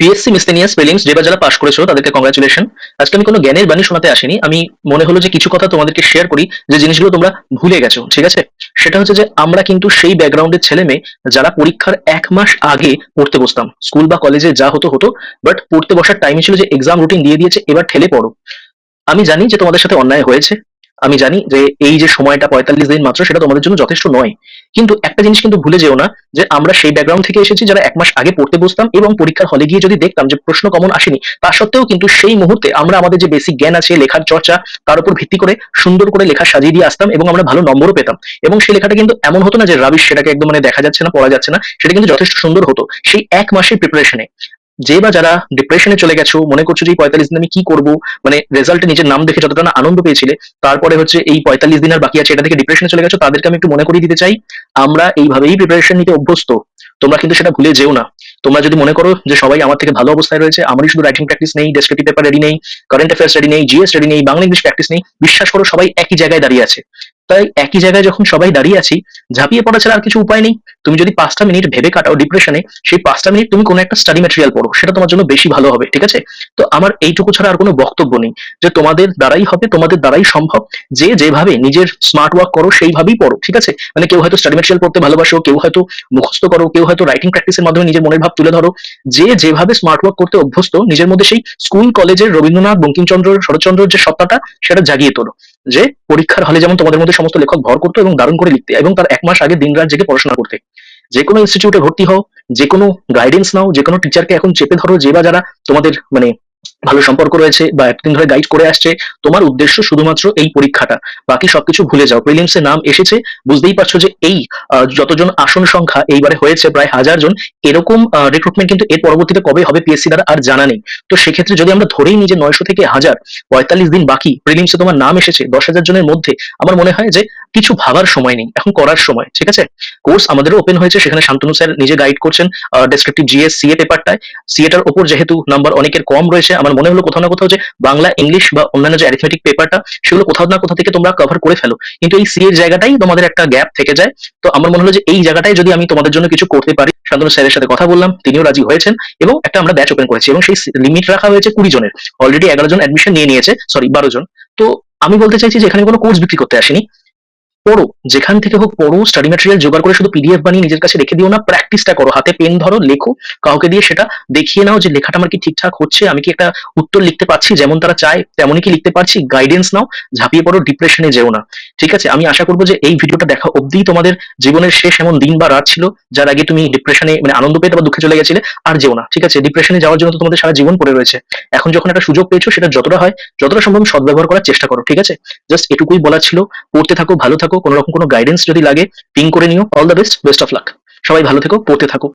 PSC miscellaneous prelims যেবার যারা পাশ করেছ, তাদেরকে কংগ্রাচুলেশন আজকে আমি কোনো জ্ঞানের বাণী শোনাতে আসিনি। আমি মনে হলো যে কিছু কথা তোমাদেরকে শেয়ার করি, যে জিনিসগুলো তোমরা ভুলে গেছো, ঠিক আছে? সেটা হচ্ছে যে আমরা কিন্তু সেই ব্যাকগ্রাউন্ডের ছেলে মেয়ে যারা পরীক্ষার এক মাস আগে পড়তে বসতাম স্কুল বা কলেজে যা হতো হতো বাট পড়তে বসার টাইম ছিল যে এক্সাম রুটিন দিয়ে দিয়েছে, এবার ঠেলে পড়ো। আমি জানি যে তোমাদের সাথে অন্যায় হয়েছে আমি জানি যে এই যে সময়টা পঁয়তাল্লিশ দিন মাত্র, সেটা তোমাদের জন্য যথেষ্ট নয়। কিন্তু একটা জিনিস কিন্তু ভুলে যেও না, যে আমরা সেই ব্যাকগ্রাউন্ড থেকে এসেছি, যারা এক মাস আগে পড়তে বসতাম এবং পরীক্ষার হলে গিয়ে যদি দেখতাম যে প্রশ্ন কমন আসেনি, তা সত্ত্বেও কিন্তু সেই মুহূর্তে আমরা আমাদের যে বেসিক জ্ঞান আছে, লেখার চর্চা, তার উপর ভিত্তি করে সুন্দর করে লেখা সাজিয়ে দিয়ে আসতাম এবং আমরা ভালো নম্বরও পেতাম। এবং সেই লেখাটা কিন্তু এমন হতো না যে, রাবিশ, সেটাকে একদম মানে দেখা যাচ্ছে না, পড়া যাচ্ছে না। সেটা কিন্তু যথেষ্ট সুন্দর হতো। সেই এক মাসের প্রিপারেশনে যে বা যারা ডিপ্রেশনে চলে গেছো, মনে করছ যে পঁয়তাল্লিশ দিন আমি কি করব মানে রেজাল্টে নিজের নাম দেখে যতটা না আনন্দ পেয়েছিলে, তারপরে হচ্ছে এই পঁয়তাল্লিশ দিন আর বাকি আছে, এটা থেকে ডিপ্রেশনে চলে গেছো, তাদেরকে আমি একটু মনে করিয়ে দিতে চাই, আমরা এইভাবেই প্রিপারেশন নিতে অভ্যস্ত। তোমরা কিন্তু সেটা ভুলে যেও না। তোমরা যদি মনে করো যে সবাই আমার থেকে ভালো অবস্থায় রয়েছে, আমারই শুধু রাইটিং প্র্যাকটিস নেই ডেসক্রিপটিভ পেপার রেডি নেই কারেন্ট অ্যাফেয়ার্স রেডি নেই জিএস রেডি নেই, বাংলা ইংলিশ প্র্যাকটিস নেই, বিশ্বাস করো সবাই একই জায়গায় দাঁড়িয়ে আছে। তাই একই জায়গায় যখন সবাই দাঁড়িয়ে আছি, ঝাঁপিয়ে পড়া ছাড়া আর কিছু উপায় নেই। তুমি যদি পাঁচটা মিনিট ভেবে কাটাও ডিপ্রেশনে সেই পাঁচটা মিনিট তুমি কোনো একটা স্টাডি ম্যাটেরিয়াল পড়ো, সেটা তোমার জন্য বেশি ভালো হবে, ঠিক আছে? তো আমার এইটুকু ছাড়া আর কোনো বক্তব্য নেই যে তোমাদের দ্বারাই হবে, তোমাদের দ্বারাই সম্ভব। যে যেভাবে নিজের স্মার্ট ওয়ার্ক করো, সেইভাবেই পড়ো, ঠিক আছে? মানে কেউ হয়তো স্টাডি ম্যাটেরিয়াল পড়তে ভালোবাসো, কেউ হয়তো মুখস্থ করো, কেউ হয়তো রাইটিং প্র্যাকটিসের মাধ্যমে নিজের মনের ভাব তুলে ধরো। যে যেভাবে স্মার্ট ওয়ার্ক করতে অভ্যস্ত, নিজের মধ্যে সেই স্কুল কলেজের রবীন্দ্রনাথ, বঙ্কিমচন্দ্র, শরৎচন্দ্রের যে সত্তাটা, সেটা জাগিয়ে তোলো। যে পরীক্ষার হলে যেমন তোমাদের মধ্যে সমস্ত লেখক ভর করতো এবং দারুণ করে লিখতে এবং তার এক মাস আগে দিন রাত জেগে পড়াশোনা করতে। যে কোনো ইনস্টিটিউটে ভর্তি হও, যে কোনো গাইডেন্স নাও, যে কোনো টিচারকে এখন চেপে ধরো যে বা যারা তোমাদের মানে ভালো সম্পর্ক রয়েছে বা একদিন ধরে গাইড করে আসছে, তোমার উদ্দেশ্য শুধুমাত্র এই পরীক্ষাটা। বাকি সবকিছু ভুলে যাও। প্রিলিমসে নাম এসেছে, বুঝতেই পারছ যে এই যতজন আসন সংখ্যা এইবারে হয়েছে প্রায় হাজার জন, এরকম রিক্রুটমেন্ট কিন্তু এর পরবর্তীতে কবে হবে পিএসসি দ্বারা আর জানা নেই। তো সেক্ষেত্রে যদি আমরা ধরেই নিই যে নয়শো থেকে হাজার, পঁয়তাল্লিশ দিন বাকি প্রিলিমসে তোমার নাম এসেছে, দশ হাজার জনের মধ্যে, আমার মনে হয় যে কিছু ভাবার সময় নেই। এখন করার সময়, ঠিক আছে? কোর্স আমাদেরও ওপেন হয়েছে, সেখানে শান্তনু স্যার নিজে গাইড করছেন ডেসক্রিপটিভ জিএস সিএ পেপারটায় সিএটার ওপর যেহেতু নাম্বার অনেকের কম রয়েছে আমার মনে হলো কোথাও না কোথাও যে বাংলা, ইংলিশ বা অন্যান্য যে অ্যারিথমেটিক পেপারটা সেগুলো কোথাও না কোথাও থেকে তোমরা কভার করে ফেলো। কিন্তু এই সি এর জায়গাটাই তোমাদের একটা গ্যাপ থেকে যায়। তো আমার মনে হলো যে এই জায়গাটায় যদি আমি তোমাদের জন্য কিছু করতে পারি শান্তনু স্যারের সাথে কথা বললাম, তিনিও রাজি হয়েছেন এবং একটা আমরা ব্যাচ ওপেন করেছি এবং সেই লিমিট রাখা হয়েছে কুড়ি জনের। অলরেডি এগারো জন অ্যাডমিশন নিয়ে নিয়েছে সরি বারো জন। তো আমি বলতে চাইছি যে এখানে কোনো কোর্স বিক্রি করতে আসিনি। পড়ো। যেখান থেকে হোক পড়ো স্টাডি ম্যাটেরিয়াল জোগাড় করে শুধু পিডিএফ বানিয়ে নিজের কাছে রেখে দিও না প্র্যাকটিসটা করো। হাতে পেন ধরো, লেখো। কাউকে দিয়ে সেটা দেখিয়ে নাও যে লেখাটা আমার কি ঠিকঠাক হচ্ছে, আমি কি একটা উত্তর লিখতে পারছি যেমন তারা চায়, তেমনই কি লিখতে পারছি গাইডেন্স নাও, ঝাঁপিয়ে পড়ো ডিপ্রেশনে যেও না। ঠিক আছে? আমি আশা করব যে এই ভিডিওটা দেখা অবধিই তোমাদের জীবনের শেষ এমন দিন বা রাত ছিল, যার আগে তুমি ডিপ্রেশনে মানে আনন্দ পেতে বা দুঃখে চলে গেছিলে, আর যেও না। ঠিক আছে? ডিপ্রেশনে যাওয়ার জন্য তোমাদের সারা জীবন পড়ে রয়েছে। এখন যখন একটা সুযোগ পেয়েছ, সেটা যতটা হয়, যতটা সম্ভব সদ্ব্যবহার করার চেষ্টা করো। ঠিক আছে? জাস্ট এটুকুই বলার ছিল। পড়তে থাকো, ভালো থাকো। কোনো রকম কোনো গাইডেন্স যদি লাগে পিং করে নিও। All the best best of luck সবাই ভালো থেকো, পড়তে থাকো।